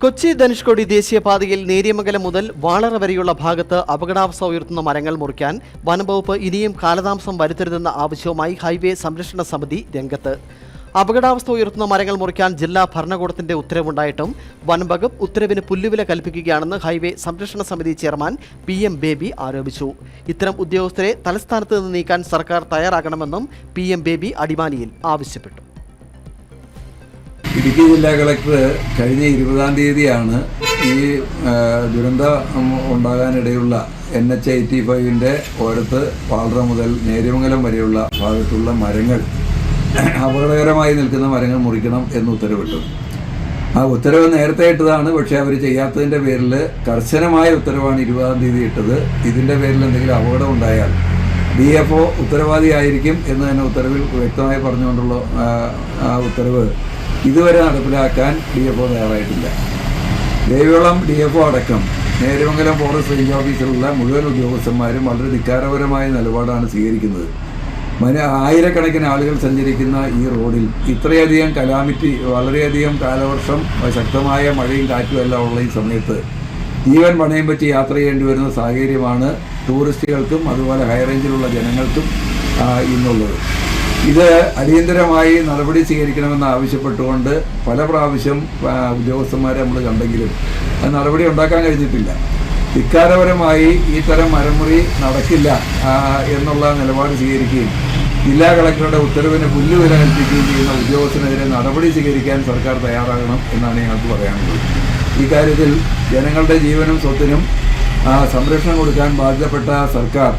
കൊച്ചി ധനുഷ്കോടി ദേശീയപാതയിൽ നേരിയമംഗലം മുതൽ വാളറ വരെയുള്ള ഭാഗത്ത് അപകടാവസ്ഥ ഉയർത്തുന്ന മരങ്ങൾ മുറിക്കാൻ വനംവകുപ്പ് ഇനിയും കാലതാമസം വരുത്തരുതെന്ന ആവശ്യവുമായി ഹൈവേ സംരക്ഷണ സമിതി രംഗത്ത്. അപകടാവസ്ഥ ഉയർത്തുന്ന മരങ്ങൾ മുറിക്കാൻ ജില്ലാ ഭരണകൂടത്തിന്റെ ഉത്തരവുണ്ടായിട്ടും വനംവകുപ്പ് ഉത്തരവിന് പുല്ലുവില കൽപ്പിക്കുകയാണെന്ന് ഹൈവേ സംരക്ഷണ സമിതി ചെയർമാൻ പി എം ബേബി ആരോപിച്ചു. ഇത്തരം ഉദ്യോഗസ്ഥരെ തലസ്ഥാനത്ത് നിന്ന് നീക്കാൻ സർക്കാർ തയ്യാറാകണമെന്നും പി എം ബേബി അടിമാലിയിൽ ആവശ്യപ്പെട്ടു. ഇടുക്കി ജില്ലാ കളക്ടർ കഴിഞ്ഞ ഇരുപതാം തീയതിയാണ് ഈ ദുരന്തം ഉണ്ടാകാനിടയുള്ള എൻ എച്ച് എയ്റ്റി ഫൈവിന്റെ ഓരത്ത് പാളറ മുതൽ നേര്യമംഗലം വരെയുള്ള ഭാഗത്തുള്ള മരങ്ങൾ അപകടകരമായി നിൽക്കുന്ന മരങ്ങൾ മുറിക്കണം എന്ന് ഉത്തരവിട്ടു. ആ ഉത്തരവ് നേരത്തെ ഇട്ടതാണ് പക്ഷേ അവർ ചെയ്യാത്തതിന്റെ പേരിൽ കർശനമായ ഉത്തരവാണ് ഇരുപതാം തീയതി ഇട്ടത്. ഇതിന്റെ പേരിൽ എന്തെങ്കിലും അപകടം ഉണ്ടായാൽ ഡി എഫ് ഒ ഉത്തരവാദിയായിരിക്കും എന്ന് തന്നെ ഉത്തരവിൽ വ്യക്തമായി പറഞ്ഞുകൊണ്ടുള്ള ആ ഉത്തരവ് ഇതുവരെ നടപ്പിലാക്കാൻ ഡി എഫ് ഒ തയ്യാറായിട്ടില്ല. ദേവികുളം ഡി എഫ് ഒ അടക്കം നേരമംഗലം ഫോറസ്റ്റ് റേഞ്ച് ഓഫീസിലുള്ള മുഴുവൻ ഉദ്യോഗസ്ഥന്മാരും വളരെ ധിക്കാരപരമായ നിലപാടാണ് സ്വീകരിക്കുന്നത്. മന ആയിരക്കണക്കിന് ആളുകൾ സഞ്ചരിക്കുന്ന ഈ റോഡിൽ ഇത്രയധികം കലാമിറ്റി വളരെയധികം കാലവർഷം ശക്തമായ മഴയും കാറ്റും എല്ലാം ഉള്ള ഈ സമയത്ത് ജീവൻ പണയം പറ്റി യാത്ര ചെയ്യേണ്ടി വരുന്ന സാഹചര്യമാണ് ടൂറിസ്റ്റുകൾക്കും അതുപോലെ ഹൈറേഞ്ചിലുള്ള ജനങ്ങൾക്കും ഇന്നുള്ളത്. ഇത് അടിയന്തരമായി നടപടി സ്വീകരിക്കണമെന്ന് ആവശ്യപ്പെട്ടുകൊണ്ട് പല പ്രാവശ്യം ഉദ്യോഗസ്ഥന്മാരെ നമ്മൾ കണ്ടെങ്കിലും അത് നടപടി ഉണ്ടാക്കാൻ കഴിഞ്ഞിട്ടില്ല. ധിക്കാരപരമായി ഈ തരം മരമുറി നടക്കില്ല എന്നുള്ള നിലപാട് സ്വീകരിക്കുകയും ജില്ലാ കളക്ടറുടെ ഉത്തരവിന് പുല്ലുവില കൽപ്പിക്കുകയും ചെയ്യുന്ന ഉദ്യോഗസ്ഥനെതിരെ നടപടി സ്വീകരിക്കാൻ സർക്കാർ തയ്യാറാകണം എന്നാണ് ഞങ്ങൾക്ക് പറയാനുള്ളത്. ഇക്കാര്യത്തിൽ ജനങ്ങളുടെ ജീവനും സ്വത്തിനും സംരക്ഷണം കൊടുക്കാൻ ബാധ്യപ്പെട്ട സർക്കാർ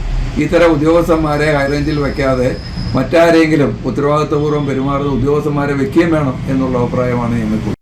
ഇത്തരം ഉദ്യോഗസ്ഥന്മാരെ ഹൈറേഞ്ചിൽ വയ്ക്കാതെ മറ്റാരെങ്കിലും ഉത്തരവാദിത്വപൂർവം പെരുമാറുന്ന ഉദ്യോഗസ്ഥന്മാരെ വെക്കുകയും വേണം എന്നുള്ള അഭിപ്രായമാണ് ഞങ്ങൾക്ക്